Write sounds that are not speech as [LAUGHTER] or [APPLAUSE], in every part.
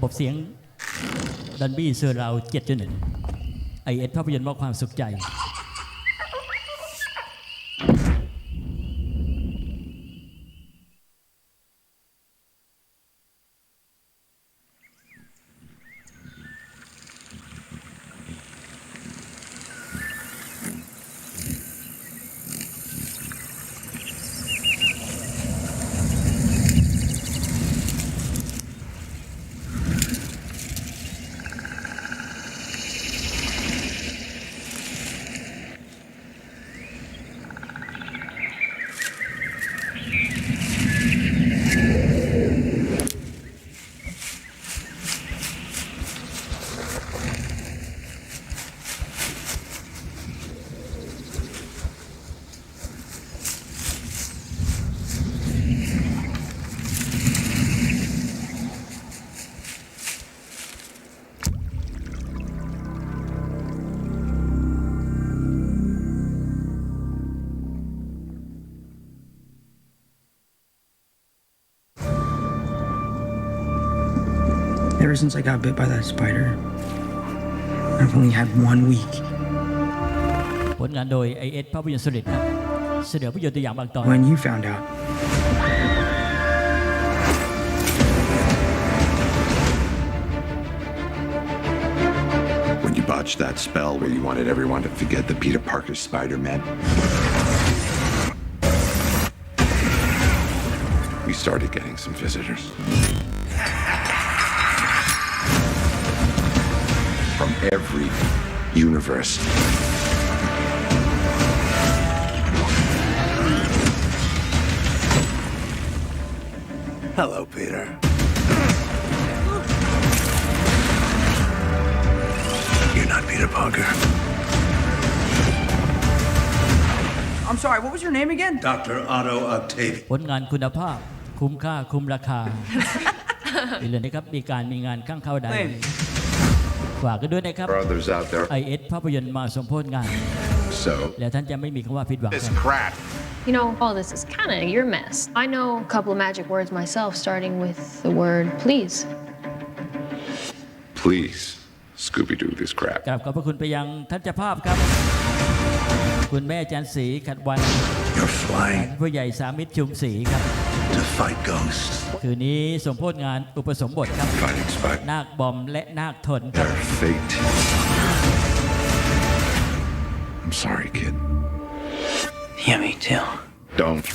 ระบบเสียงดันบี้เซอร์ราว7.1ไอเอสภาพยนตร์มอบความสุขใจ Ever since I got bit by that spider, I've only had one week. ผลงานโดยไอเอสภาพยนตร์สริตครับเสนอภาพยนตร์ตัวอย่างบางตอน When you found out, When you botched that spell where you wanted everyone to forget that Peter Parker's Spider-Man. We started getting some visitors. From every universe. Hello, Peter. You're not Peter Parker. I'm sorry, what was your name again? Dr. Otto Octavius. ผลงานคุณภาพคุ้มค่าคุ้มราคา อีกเลยนะครับ มีการมีงานข้างเข้าใด เฮ้ย [LAUGHS] ฝากกันด้วยนะครับ For others out there, ไอเอสภาพยนตร์มาสมโพธงาน so และท่านจะไม่มีคำว่าผิดหวังครับ crap. You know, all this is kind of your mess. I know a couple of magic words myself, starting with the word please. Please, Scooby-Doo this crap. กราบขอบพระคุณไปยังท่านเจ้าภาพครับ คุณแม่จันศรีขัดวัน You're flying ผู้ใหญ่สามิตรชุมศรีครับ to fight ghosts. คืนนี้สมโพธงานอุปสมบทครับ Fighting Spider. นาคบอมและนาคทนครับ Their fate. I'm sorry, kid. Yeah, me too. Don't.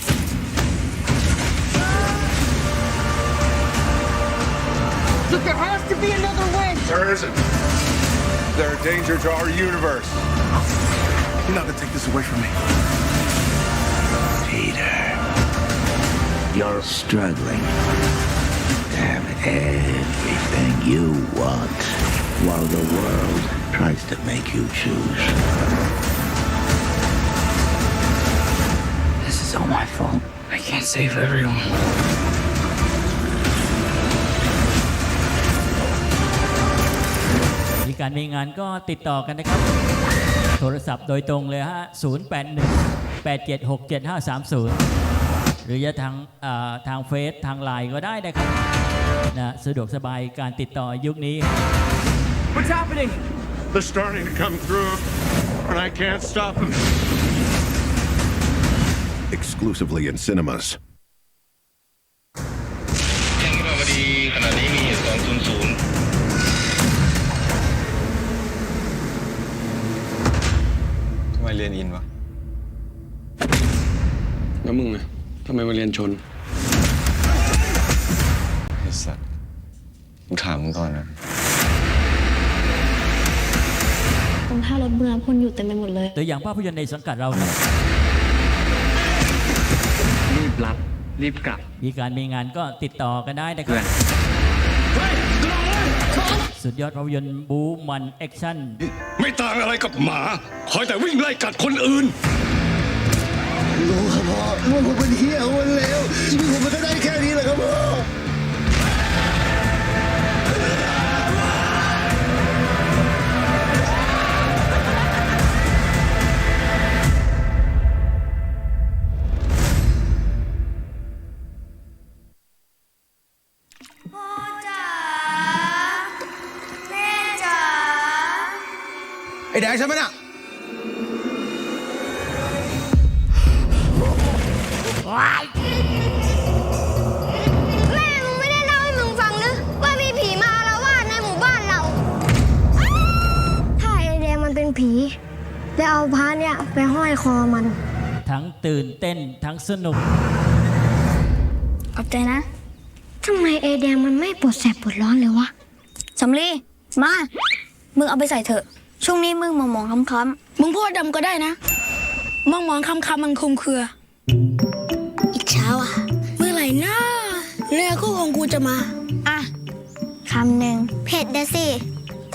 Look, there has to be another way. There isn't. They're a danger to our universe. You're not gonna take this away from me. Peter, You're struggling to have everything you want while the world tries to make you choose. This is all my fault. I can't save everyone. มีการมีงานก็ติดต่อกันนะครับ โทรศัพท์โดยตรงเลยฮะ 081 876 7530 หรือจะทางอ่าทางเฟซทางไลน์ก็ได้นะครับนะสะดวกสบายการติดต่อยุคนี้ What's happening? They're starting to come through, and I can't stop them. Exclusively in cinemas. แจ้งวิภาวดีขณะนี้มีเหตุ200ทำไมเรียนอินวะแล้วมึงอะ ทำไมมาเรียนชนไอ้สัตว์กูถามมึงก่อนนะ ตรงท่ารถเมืองคนอยู่เต็มไปหมดเลย ตัวอย่างภาพยนตร์ในสังกัดเรานะรีบรับ รีบกลับ มีการมีงานก็ติดต่อกันได้นะครับ สุดยอดภาพยนตร์บูมันแอคชั่น ไม่ต่างอะไรกับหมา คอยแต่วิ่งไล่กัดคนอื่น รู้ครับพ่อว่กผมเป็นเฮียคนเลวชีวิตผมมันก็ได้แค่นี้แหละครับพ่อพ่อจ๋าแม่จ๋าไอ้แดงใช่ไหมน่ะ แม่มึงไม่ได้เล่าให้มึงฟังหรือว่ามีผีมาอาละวาดในหมู่บ้านเรา ถ้าไอแดงมันเป็นผี แล้วเอาพระเนี่ยไปห้อยคอมัน ทั้งตื่นเต้นทั้งสนุก ขอบใจนะทำไมไอแดงมันไม่ปวดแสบปวดร้อนเลยวะ สำลีมา มึงเอาไปใส่เถอะ ช่วงนี้มึงมองมองๆค้ำๆ มึงพูดดำก็ได้นะ มองมองๆค้ำๆมันคลุมเครืออี นะเนื้อคู่ของกูจะมา อะคำหนึ่งเผ็ดเดสิ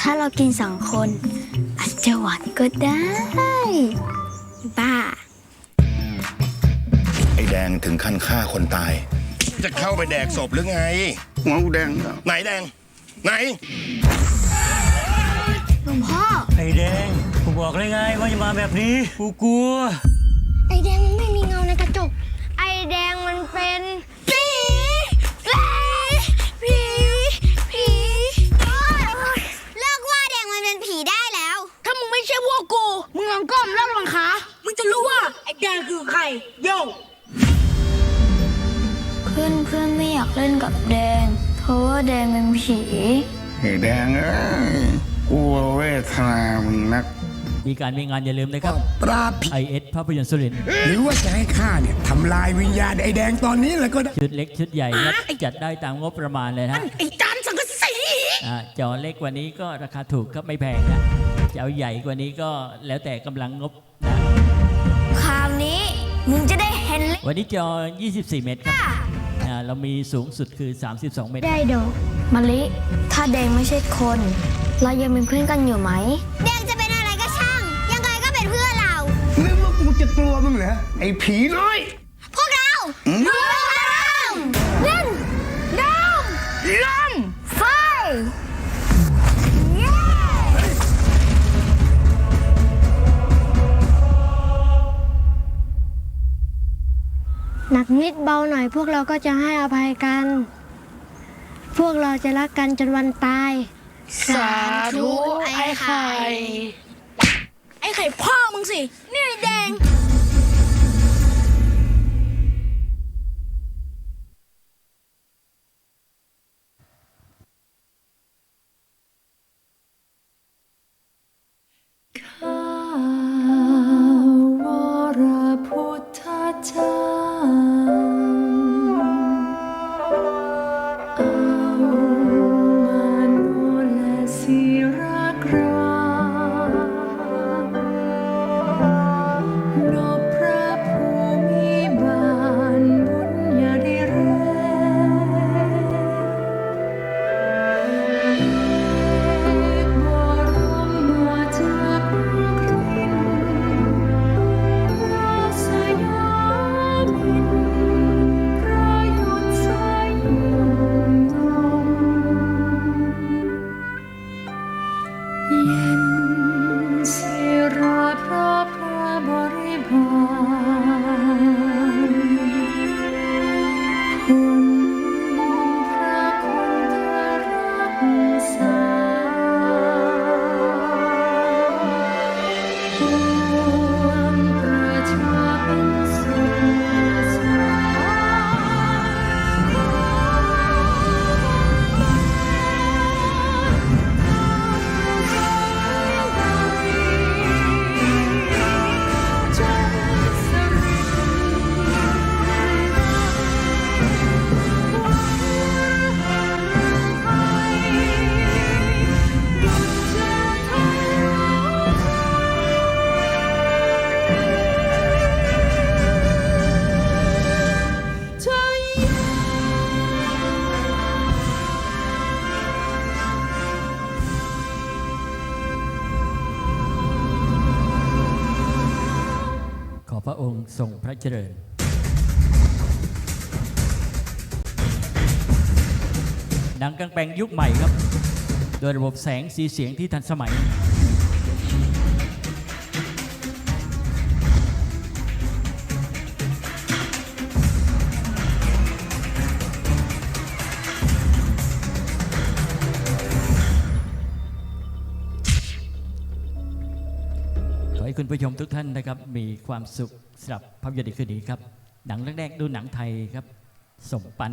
ถ้าเรากินสองคน อาจจะหวานก็ได้ บ้า ไอ้แดงถึงขั้นฆ่าคนตาย จะเข้าไปแดกศพหรือไง หัวกูแดงไหนแดง ไหน หลวงพ่อ ไอแดง กูบอกเลยไงว่าจะมาแบบนี้ กูกลัว ไอแดงมันไม่มีเงาในกระจก ผีไอ้แดงเอ้ยกูเวทนามึงนัก มีการมีงานอย่าลืมนะครับ ปราบผีไอเอสภาพยนตร์สุรินทร์หรือว่าจะให้ข้าเนี่ยทำลายวิญญาณไอ้แดงตอนนี้เลยก็ได้ชุดเล็กชุดใหญ่ครับจัดได้ตามงบประมาณเลยนะ ไอ้จานสังกะสีอ่าจอเล็กกว่านี้ก็ราคาถูกครับไม่แพงนะจะเอาใหญ่กว่านี้ก็แล้วแต่กำลังงบนะคราวนี้มึงจะได้เห็นเลยวันนี้จอ 24 เมตรครับอ่า เรามีสูงสุดคือ 32 เมตร ได้ดอกมะลิ ถ้าแดงไม่ใช่คน เรายังเป็นเพื่อนกันอยู่ไหม แดงจะเป็นอะไรก็ช่าง ยังไงก็เป็นเพื่อนเรา นึกว่ากูจะกลัวมึงเหรอไอ้ผีน้อย พวกเรารว ดเบาหน่อย พวกเราก็จะให้อภัยกัน พวกเราจะรักกันจนวันตาย สาธุไอ้ไข่ ไอ้ไข่พ่อมึงสิ นี่ไอ้แดง ระองค์ทรงพระเจริญหนังกลางแปลงยุคใหม่ครับ โดยระบบแสงสีเสียงที่ทันสมัย ผู้ชมทุกท่านนะครับ มีความสุขสำหรับภาพยนตร์คืนนี้ครับ หนังแรกๆดูหนังไทยครับสมปาน